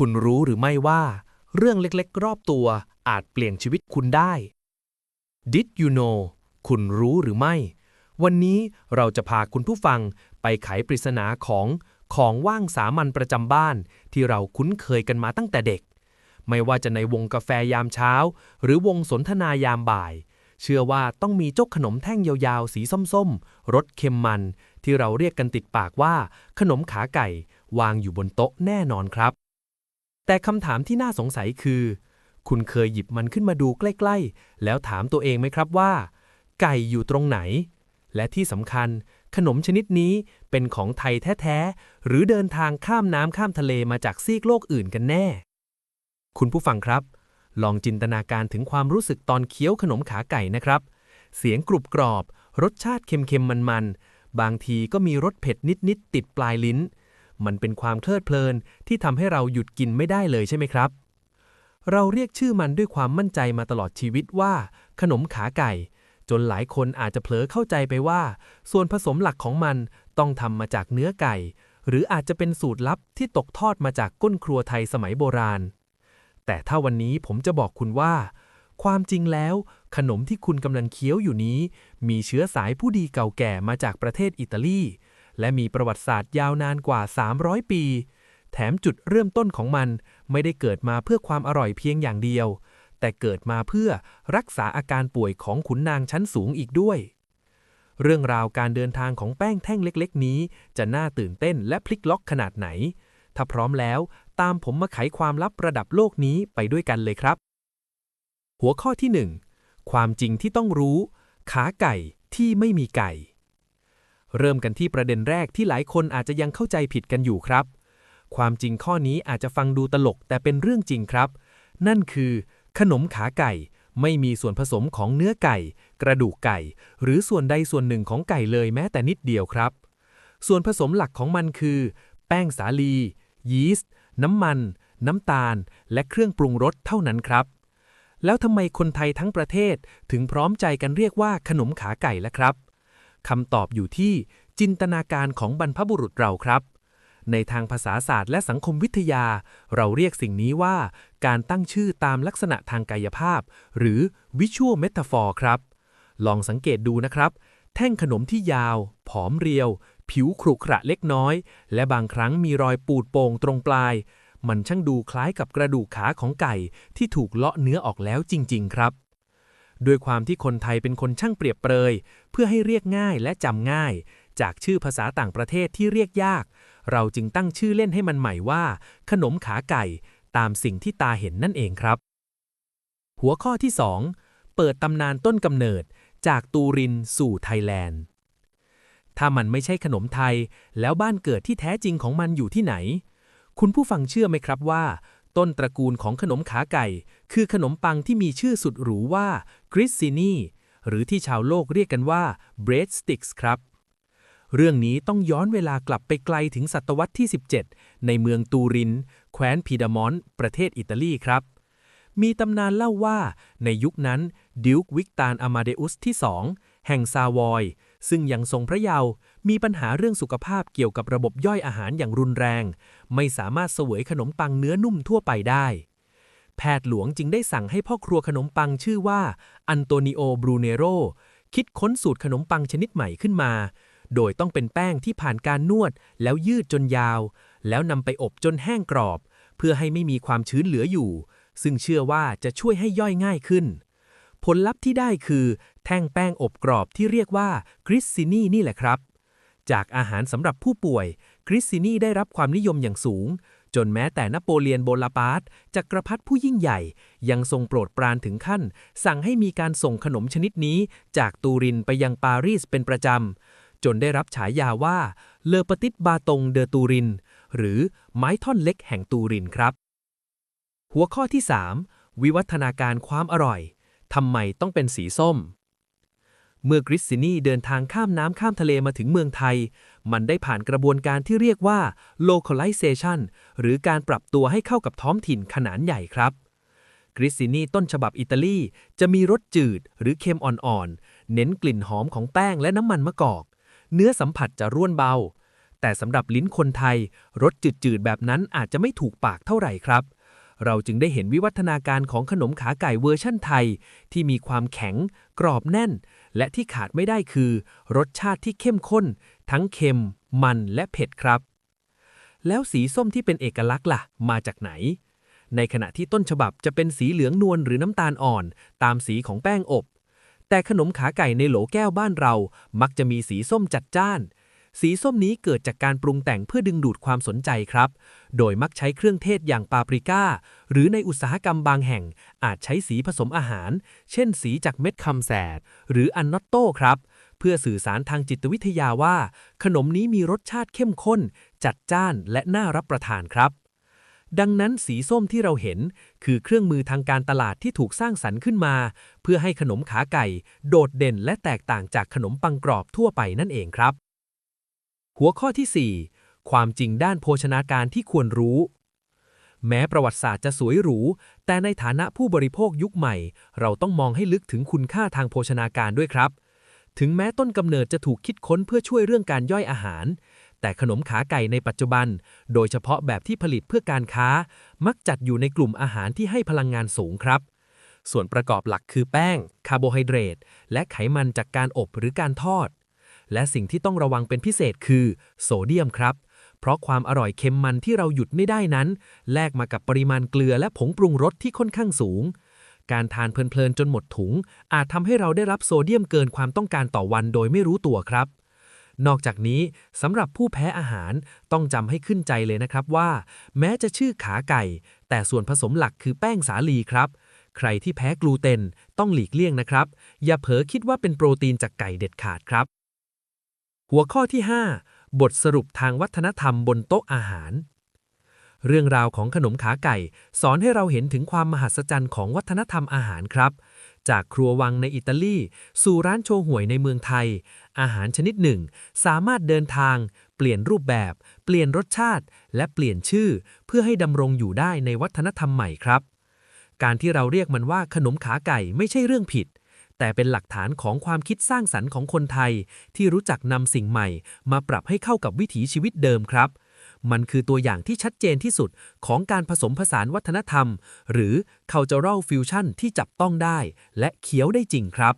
คุณรู้หรือไม่ว่า เรื่องเล็กๆ รอบตัวอาจเปลี่ยนชีวิตคุณได้ Did you know คุณรู้หรือไม่ วันนี้เราจะพาคุณผู้ฟังไปไขปริศนาของของว่างสามัญประจำบ้านที่เราคุ้นเคยกันมาตั้งแต่เด็ก ไม่ว่าจะในวงกาแฟยามเช้า หรือวงสนทนายามบ่าย เชื่อว่าต้องมีเจ้าขนมแท่งยาวๆ สีส้มๆ รสเค็มมัน ที่เราเรียกกันติดปากว่า ขนมขาไก่ วางอยู่บนโต๊ะแน่นอนครับ แต่คำถามที่น่าสงสัยคือ คุณเคยหยิบมันขึ้นมาดูใกล้ ๆ แล้วถามตัวเองไหมครับว่า ไก่อยู่ตรงไหน และที่สำคัญ ขนมชนิดนี้เป็นของไทยแท้ ๆ หรือเดินทางข้ามน้ำข้ามทะเลมาจากซีกโลกอื่นกันแน่ คุณผู้ฟังครับ ลองจินตนาการถึงความรู้สึกตอนเคี้ยวขนมขาไก่นะครับ เสียงกรุบกรอบ รสชาติเค็มๆมันๆ บางทีก็มีรสเผ็ดนิดๆติดปลายลิ้น มันเป็นความเพลิดเพลินที่ทำให้เราหยุดกินไม่ได้เลยใช่ไหมครับ เราเรียกชื่อมันด้วยความมั่นใจมาตลอดชีวิตว่า ขนมขาไก่ จนหลายคนอาจจะเผลอเข้าใจไปว่า ส่วนผสมหลักของมันต้องทำมาจากเนื้อไก่ หรืออาจจะเป็นสูตรลับที่ตกทอดมาจากก้นครัวไทยสมัยโบราณ แต่ถ้าวันนี้ผมจะบอกคุณว่า ความจริงแล้ว ขนมที่คุณกำลังเคี้ยวอยู่นี้ มีเชื้อสายผู้ดีเก่าแก่มาจากประเทศอิตาลี และมีประวัติศาสตร์ยาวนานกว่า 300 ปี แถมจุดเริ่มต้นของมันไม่ได้เกิดมาเพื่อความอร่อยเพียงอย่างเดียว แต่เกิดมาเพื่อรักษาอาการป่วยของขุนนางชั้นสูงอีกด้วย เรื่องราวการเดินทางของแป้งแท่งเล็กๆ นี้จะน่าตื่นเต้นและพลิกล็อกขนาดไหน ถ้าพร้อมแล้ว ตามผมมาไขความลับระดับโลกนี้ไปด้วยกันเลยครับ หัวข้อที่ 1 ความจริงที่ต้องรู้ ขาไก่ที่ไม่มีไก่ เริ่มกันที่ประเด็นแรกที่หลายคนอาจจะยังเข้าใจผิดกันอยู่ครับ ความจริงข้อนี้อาจจะฟังดูตลกแต่เป็นเรื่องจริงครับ นั่นคือ ขนมขาไก่ ไม่มีส่วนผสมของเนื้อไก่ กระดูกไก่ หรือส่วนใดส่วนหนึ่งของไก่เลยแม้แต่นิดเดียวครับ ส่วนผสมหลักของมันคือ แป้งสาลี ยีสต์น้ำมัน น้ำตาล และเครื่องปรุงรสเท่านั้นครับ แล้วทำไมคนไทยทั้งประเทศถึงพร้อมใจกันเรียกว่าขนมขาไก่ล่ะครับ คำตอบอยู่ที่จินตนาการของบรรพบุรุษเราครับ ในทางภาษาศาสตร์และสังคมวิทยา เราเรียกสิ่งนี้ว่าการตั้งชื่อตามลักษณะทางกายภาพ หรือ visual metaphor ครับ ลองสังเกตดูนะครับ แท่งขนมที่ยาว ผอมเรียว ผิวขรุขระเล็กน้อย และบางครั้งมีรอยปูดโป่งตรงปลาย มันช่างดูคล้ายกับกระดูกขาของไก่ที่ถูกเลาะเนื้อออกแล้วจริง ๆ ครับ ด้วยความที่คนไทยเป็นคนช่างเปรียบเปรย เพื่อให้เรียกง่ายและจำง่าย จากชื่อภาษาต่างประเทศที่เรียกยาก เราจึงตั้งชื่อเล่นให้มันใหม่ว่า ขนมขาไก่ ตามสิ่งที่ตาเห็นนั่นเองครับ หัวข้อที่ 2 เปิดตำนานต้นกำเนิด จากตูรินสู่ไทยแลนด์ ถ้ามันไม่ใช่ขนมไทย แล้วบ้านเกิดที่แท้จริงของมันอยู่ที่ไหน คุณผู้ฟังเชื่อไหมครับว่า ต้นตระกูลของขนมขาไก่ คือขนมปังที่มีชื่อสุดหรูว่ากริซซินีหรือที่ชาวโลกเรียกกันว่า bread sticks ครับ เรื่องนี้ต้องย้อนเวลากลับไปไกลถึงศตวรรษที่ 17 ในเมืองตูริน แคว้นพีดามอน ประเทศอิตาลีครับ มีตำนานเล่าว่าในยุคนั้นดิวกวิกตานอามาเดอุสที่สองแห่งซาวอย ซึ่งยังทรงพระเยาว์ มีปัญหาเรื่องสุขภาพเกี่ยวกับระบบย่อยอาหารอย่างรุนแรง ไม่สามารถเสวยขนมปังเนื้อนุ่มทั่วไปได้ แพทย์หลวงจึงได้สั่งให้พ่อครัวขนมปังชื่อว่าอันโตนิโอบรูเนโรคิดค้นสูตรขนมปังชนิดใหม่ขึ้นมา โดยต้องเป็นแป้งที่ผ่านการนวด แล้วยืดจนยาว แล้วนำไปอบจนแห้งกรอบ เพื่อให้ไม่มีความชื้นเหลืออยู่ ซึ่งเชื่อว่าจะช่วยให้ย่อยง่ายขึ้น ผลลัพธ์ที่ได้คือ แท่งแป้งอบกรอบที่เรียกว่ากริซซินีนี่แหละครับ จากอาหารสำหรับผู้ป่วย กริซซินีได้รับความนิยมอย่างสูง จนแม้แต่นโปเลียนโบลาปาร์ตจักรพรรดิผู้ยิ่งใหญ่ ยังทรงโปรดปรานถึงขั้น สั่งให้มีการส่งขนมชนิดนี้ จากตูรินไปยังปารีสเป็นประจำ จนได้รับฉายาว่าเลอปติตบาตงเดอตูริน หรือไม้ท่อนเล็กแห่งตูรินครับ หัวข้อที่ 3 วิวัฒนาการความอร่อยทำไมต้องเป็นสีส้ม เมื่อกริซซินีเดินทางข้ามน้ำข้ามทะเลมาถึงเมืองไทย มันได้ผ่านกระบวนการที่เรียกว่า localization หรือการปรับตัวให้เข้ากับท้องถิ่นขนาดใหญ่ครับกริซซินีต้นฉบับอิตาลีจะมีรสจืดหรือเค็มอ่อนๆ เน้นกลิ่นหอมของแป้งและน้ำมันมะกอก เนื้อสัมผัสจะร่วนเบาแแต่สำหรับลิ้นคนไทย รสจืดๆ แบบนั้นอาจจะไม่ถูกปากเท่าไหร่ครับ เราจึงได้เห็นวิวัฒนาการของขนมขาไก่เวอร์ชั่นไทย ที่มีความแข็ง กรอบแน่น และที่ขาดไม่ได้คือ รสชาติที่เข้มข้น ทั้งเค็ม มันและเผ็ดครับ แล้วสีส้มที่เป็นเอกลักษณ์ล่ะ มาจากไหน ในขณะที่ต้นฉบับจะเป็นสีเหลืองนวลหรือน้ำตาลอ่อน ตามสีของแป้งอบ แต่ขนมขาไก่ในโหลแก้วบ้านเรา มักจะมีสีส้มจัดจ้าน สีส้มนี้เกิดจากการปรุงแต่งเพื่อดึงดูดความสนใจครับ โดยมักใช้เครื่องเทศอย่างปาปริก้า หรือในอุตสาหกรรมบางแห่ง อาจใช้สีผสมอาหาร เช่นสีจากเม็ดคำแสด หรืออันนอตโต้ครับ เพื่อสื่อสารทางจิตวิทยาว่า ขนมนี้มีรสชาติเข้มข้น จัดจ้านและน่ารับประทานครับดังนั้นสีส้มที่เราเห็น คือเครื่องมือทางการตลาดที่ถูกสร้างสรรค์ขึ้นมา เพื่อให้ขนมขาไก่ โดดเด่นและแตกต่างจากขนมปังกรอบทั่วไปนั่นเองครับ หัวข้อที่ 4 ความจริงด้านโภชนาการที่ควรรู้ แม้ประวัติศาสตร์จะสวยหรู แต่ในฐานะผู้บริโภคยุคใหม่ เราต้องมองให้ลึกถึงคุณค่าทางโภชนาการด้วยครับ ถึงแม้ต้นกำเนิดจะถูกคิดค้นเพื่อช่วยเรื่องการย่อยอาหาร แต่ขนมขาไก่ในปัจจุบัน โดยเฉพาะแบบที่ผลิตเพื่อการค้า มักจัดอยู่ในกลุ่มอาหารที่ให้พลังงานสูงครับ ส่วนประกอบหลักคือแป้ง คาร์โบไฮเดรต และไขมันจากการอบหรือการทอด และสิ่งที่ต้องระวังเป็นพิเศษคือ โซเดียมครับ เพราะความอร่อยเค็มมันที่เราหยุดไม่ได้นั้น แลกมากับปริมาณเกลือและผงปรุงรสที่ค่อนข้างสูง การทานเพลินๆจนหมดถุง อาจทำให้เราได้รับโซเดียมเกินความต้องการต่อวันโดยไม่รู้ตัวครับ นอกจากนี้สำหรับผู้แพ้อาหารต้องจำให้ขึ้นใจเลยนะครับว่า แม้จะชื่อขาไก่ แต่ส่วนผสมหลักคือแป้งสาลีครับใครที่แพ้กลูเตนต้องหลีกเลี่ยงนะครับ อย่าเผลอคิดว่าเป็นโปรตีนจากไก่เด็ดขาดครับ หัวข้อที่ 5 บทสรุปทางวัฒนธรรมบนโต๊ะอาหาร เรื่องราวของขนมขาไก่ สอนให้เราเห็นถึงความมหัศจรรย์ของวัฒนธรรมอาหารครับ จากครัววังในอิตาลี สู่ร้านโชห่วยในเมืองไทย อาหารชนิดหนึ่ง สามารถเดินทาง เปลี่ยนรูปแบบ เปลี่ยนรสชาติ และเปลี่ยนชื่อ เพื่อให้ดำรงอยู่ได้ในวัฒนธรรมใหม่ครับ การที่เราเรียกมันว่าขนมขาไก่ไม่ใช่เรื่องผิด แต่เป็นหลักฐานของความคิดสร้างสรรค์ของคนไทย ที่รู้จักนำสิ่งใหม่ มาปรับให้เข้ากับวิถีชีวิตเดิมครับ มันคือตัวอย่างที่ชัดเจนที่สุดของการผสมผสานวัฒนธรรม หรือ cultural fusion ที่จับต้องได้ และเคี้ยวได้จริงครับ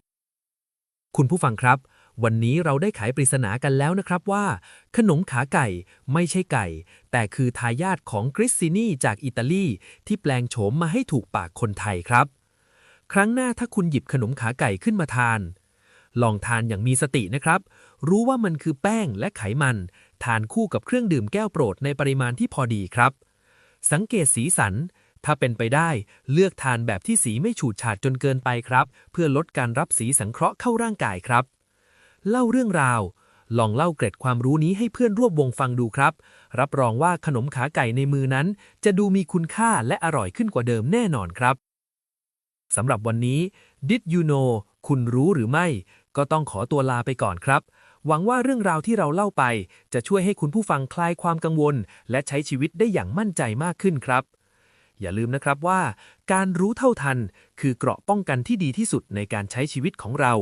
คุณผู้ฟังครับวันนี้เราได้ไขปริศนากันแล้วนะครับว่า ขนมขาไก่ไม่ใช่ไก่ แต่คือทายาทของกริสซินีจากอิตาลี ที่แปลงโฉมมาให้ถูกปากคนไทยครับ ครั้งหน้าถ้าคุณหยิบขนมขาไก่ขึ้นมาทาน ลองทานอย่างมีสตินะครับ รู้ว่ามันคือแป้งและไขมัน ทานคู่กับเครื่องดื่มแก้วโปรดในปริมาณที่พอดีครับ สังเกตสีสัน ถ้าเป็นไปได้ เลือกทานแบบที่สีไม่ฉูดฉาดจนเกินไปครับ เพื่อลดการรับสีสังเคราะห์เข้าร่างกายครับ เล่าเรื่องราว ลองเล่าเกร็ดความรู้นี้ให้เพื่อนร่วมวงฟังดูครับ รับรองว่าขนมขาไก่ในมือนั้น จะดูมีคุณค่าและอร่อยขึ้นกว่าเดิมแน่นอนครับ สำหรับวันนี้ Did you know คุณรู้หรือไม่ ก็ต้องขอตัวลาไปก่อนครับ หวังว่าเรื่องราวที่เราเล่าไป จะช่วยให้คุณผู้ฟังคลายความกังวล และใช้ชีวิตได้อย่างมั่นใจมากขึ้นครับ อย่าลืมนะครับว่า การรู้เท่าทัน คือเกราะป้องกันที่ดีที่สุดในการใช้ชีวิตของเรา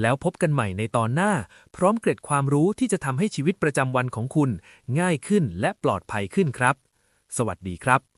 แล้วพบกันใหม่ในตอนหน้า พร้อมเกร็ดความรู้ที่จะทำให้ชีวิตประจำวันของคุณ ง่ายขึ้นและปลอดภัยขึ้นครับ สวัสดีครับ